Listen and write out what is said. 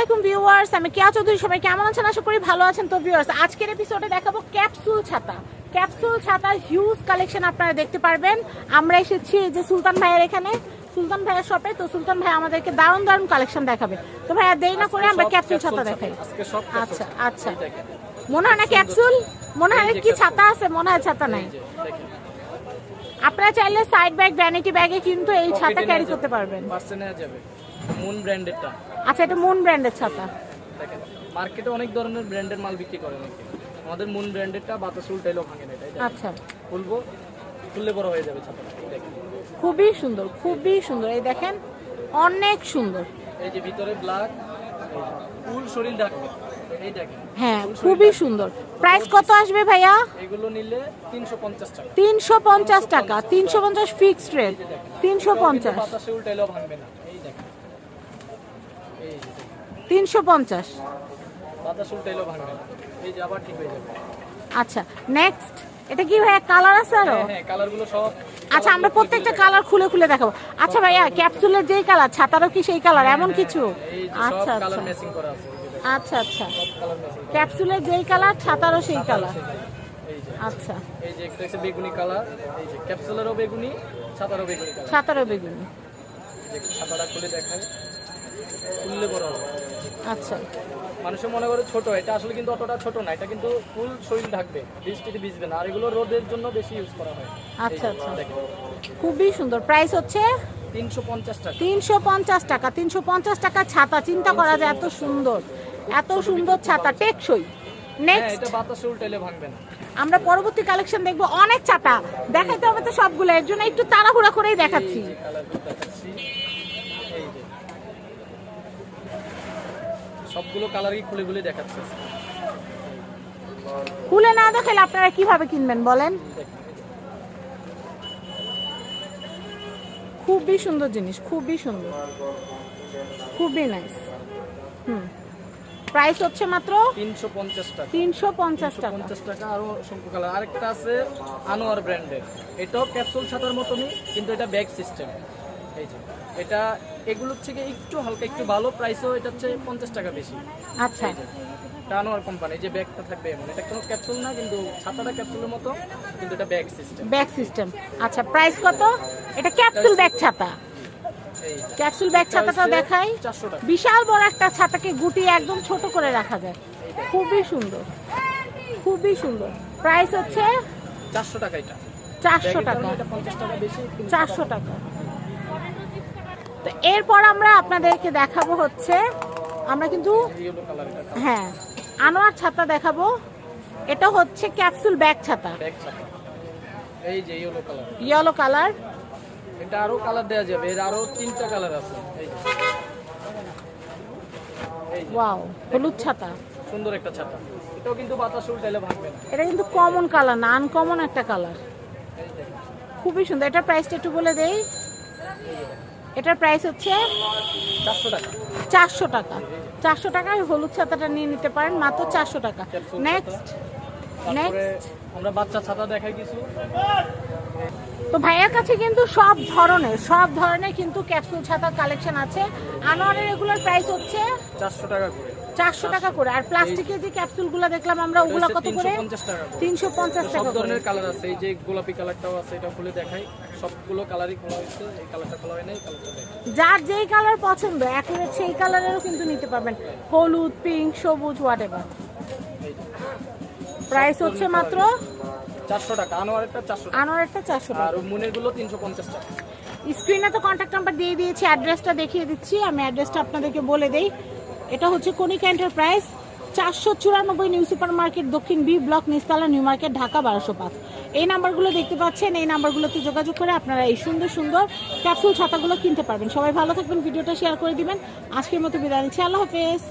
আলাইকুম ভিউয়ার্স আমি কেয়া চৌধুরী। সবাই কেমন আছেন? আশা করি ভালো আছেন। তো ভিউয়ার্স আজকের এপিসোডে দেখাবো ক্যাপসুল ছাতা। ক্যাপসুল ছাতার হিউজ কালেকশন আপনারা দেখতে পারবেন। আমরা এসেছি এই যে সুলতান ভাইয়ের এখানে সুলতান ভাইয়ের শপে তো সুলতান ভাই আমাদেরকে দারুণ দারুণ কালেকশন দেখাবে। তো ভাইয়া দেরি না করে আমরা ক্যাপসুল ছাতা ছাতা। দেখাই। আচ্ছা আচ্ছা। মনে হয় না ক্যাপসুল মনে হয় কি ছাতা আছে? মনে হয় ছাতা নাই। আপনারা চাইলে সাইড ব্যাগ ভ্যানিটি ব্যাগে কিন্তু এই ছাতা ক্যারি করতে পারবেন। যাবে। মুন ব্র্যান্ডেরটা আচ্ছা এটা মুন ব্র্যান্ডের ছাতা। দেখেন মার্কেটে অনেক ধরনের ব্র্যান্ডের মাল বিক্রি করে অনেকে। আমাদের মুন ব্র্যান্ডেরটা বাতাস উল্টাইলেও ভাঙে না এটা আচ্ছা। খুলবো খুললে বড় হয়ে যাবে ছাতাটা দেখেন। খুবই সুন্দর খুবই সুন্দর। এই দেখেন অনেক সুন্দর। এই যে ভিতরে ব্ল্যাক ফুল শরীর ঢাকবে এই দেখেন। হ্যাঁ খুবই সুন্দর। প্রাইস কত আসবে ভাইয়া? এগুলো নিলে তিনশো পঞ্চাশ টাকা। তিনশো পঞ্চাশ টাকা তিনশো পঞ্চাশ ফিক্সড রেট তিনশো এটাও কিন্তু পঞ্চাশ। বাতাসে উল্টাইলেও ভাঙবে না এই দেখেন এই যে দেখেন। তিনশো পঞ্চাশ বাতাস উল্টাইলেও ভাঙবে না এই যে আবার ঠিক হয়ে যাবে। আচ্ছা নেক্সট এটা কি ভাইয়া কালার আছে আরও? হ্যাঁ হ্যাঁ আচ্ছা আমরা প্রত্যেকটা কালার খুলে খুলে দেখাবো। আচ্ছা ভাইয়া ক্যাপসুলের যেই কালার ছাতারও কি সেই কালার এমন কিছু? আচ্ছা আচ্ছা। আচ্ছা আচ্ছা। কালার ম্যাচিং ক্যাপসুলের যেই কালার ছাতারও সেই কালার আচ্ছা। এই যে একটা বেগুনি কালার এই যে ক্যাপসুলেরও বেগুনি ছাতারও বেগুনি ছাতারও বেগুনি। ছাতাটা খুলে দেখায় খুললে বড় হবে। আচ্ছা। মানুষে মনে করে ছোট এটা আসলে কিন্তু অতটা ছোট না এটা কিন্তু ফুল শরীর ঢাকবে বৃষ্টিতে ভিজবে না আর এগুলো রোদের জন্য বেশি ইউজ করা হয়। আচ্ছা, আচ্ছা। খুবই সুন্দর। প্রাইস হচ্ছে? তিনশো পঞ্চাশ টাকা। তিনশো পঞ্চাশ টাকা। ছাতা চিন্তা করা যায় এত সুন্দর। এত সুন্দর ছাতা টেকসই। হ্যাঁ নেক্সট আমরা পরবর্তী কালেকশন দেখব অনেক ছাতা। দেখাইতে হবে তো সবগুলো এর জন্য একটু তাড়াহুড়া করেই দেখাচ্ছি এই যে কালারগুলো দেখাচ্ছি এই যে সবগুলো কালারই খুলে খুলে দেখাচ্ছে। খুলে না দেখালে আপনারা কীভাবে কিনবেন বলেন? খুবই সুন্দর জিনিস খুবই সুন্দর। খুবই নাইস হুম। প্রাইস হচ্ছে মাত্র তিনশো পঞ্চাশ টাকা। তিনশো পঞ্চাশ টাকা। পঞ্চাশ টাকা আরও অসংখ্য কালার আরেকটা আছে আনোয়ার ব্র্যান্ডের। এটাও ক্যাপসুল ছাতার মতনই কিন্তু এটা ব্যাগ সিস্টেম এই যে এটা এগুলোর থেকে একটু হালকা একটু ভালো প্রাইসও এটা হচ্ছে পঞ্চাশ টাকা বেশি। আচ্ছা। আনোয়ার কোম্পানি যে ব্যাগটা থাকবে এমন। এটা কোনো ক্যাপসুল না কিন্তু ছাতাটা ক্যাপসুলের মতো কিন্তু এটা ব্যাগ সিস্টেম ব্যাগ সিস্টেম আচ্ছা প্রাইস কত? এটা ক্যাপসুল ব্যাগ ছাতা। ক্যাপসুল ব্যাগ ছাতাটাও দেখাই। চারশো টাকা। বিশাল বড় একটা ছাতাকে গুটিয়ে একদম ছোট করে রাখা যায়। খুবই সুন্দর। খুবই সুন্দর। প্রাইস হচ্ছে চারশো টাকা এটা। চারশো টাকা। এটা পঞ্চাশ টাকা বেশি চারশো টাকা। তো এরপর আমরা আপনাদেরকে দেখাবো হচ্ছে আমরা কিন্তু এটা হ্যাঁ আনোয়ার ছাতা দেখাবো। এটা হচ্ছে ক্যাপসুল ব্যাগ ছাতা। এই যে ইয়েলো কালার ইয়েলো কালার এটা আরও কালার যাবে। এর আরও তিনটা কালার আছে। ওয়াও হলুদ ছাতা। সুন্দর একটা ছাতা। এটাও কিন্তু বাতাস উল্টাইলে ভাঙবে এটা কিন্তু কমন কালার না আনকমন একটা কালার খুবই সুন্দর। এটার প্রাইসটা একটু বলে দেই। এটার প্রাইস হচ্ছে চারশো টাকা। চারশো টাকা। চারশো টাকায় হলুদ ছাতাটা নিয়ে নিতে পারেন মাত্র চারশো টাকা। নেক্সট নেক্সট আমরা বাচ্চা ছাতা দেখাই কিছু। তো ভাইয়ার কাছে কিন্তু সব ধরনের সব ধরনের কিন্তু ক্যাপসুল ছাতার কালেকশন আছে। আনোয়ারের রেগুলার প্রাইস হচ্ছে চারশো টাকা করে। চারশো টাকা করে। আর প্লাস্টিকের যে ক্যাপসুলগুলো দেখলাম আমরা ওগুলো কত করে? তিনশো পঞ্চাশ টাকা ধরনের কালার আছে। এই যে গোলাপি কালারটাও আছে এটা খুলে দেখাই। সবগুলো কালারই খোলা হয়েছে এই কালারটা খোলা হয় না এই কালারটা যার যেই কালার পছন্দ অ্যাকুরেট সেই কালারেরও কিন্তু নিতে পারবেন। হলুদ পিঙ্ক সবুজ হোয়াট এভার প্রাইস হচ্ছে মাত্র চারশো টাকা আনোয়ারেরটা চারশো টাকা। আনোয়ারেরটা চারশো টাকা। আর মুনেরগুলো তিনশো পঞ্চাশ টাকা। স্ক্রিনে তো কন্ট্যাক্ট নাম্বার দিয়ে দিয়েছি অ্যাড্রেসটা দেখিয়ে দিচ্ছি। আমি অ্যাড্রেসটা আপনাদেরকে বলে দেই। এটা হচ্ছে কনিকা এন্টারপ্রাইজ চারশো চুরানব্বই নিউ সুপার মার্কেট দক্ষিণ বি ব্লক নিস্তালা নিউ মার্কেট ঢাকা বারোশো পাঁচ। এই নাম্বারগুলো দেখতে পাচ্ছেন এই নাম্বারগুলোতে যোগাযোগ করে আপনারা এই সুন্দর সুন্দর ক্যাপসুল ছাতাগুলো কিনতে পারবেন। সবাই ভালো থাকবেন ভিডিওটা শেয়ার করে দিবেন। আজকের মতো বিদায় নিচ্ছি। আল্লাহ হাফেজ।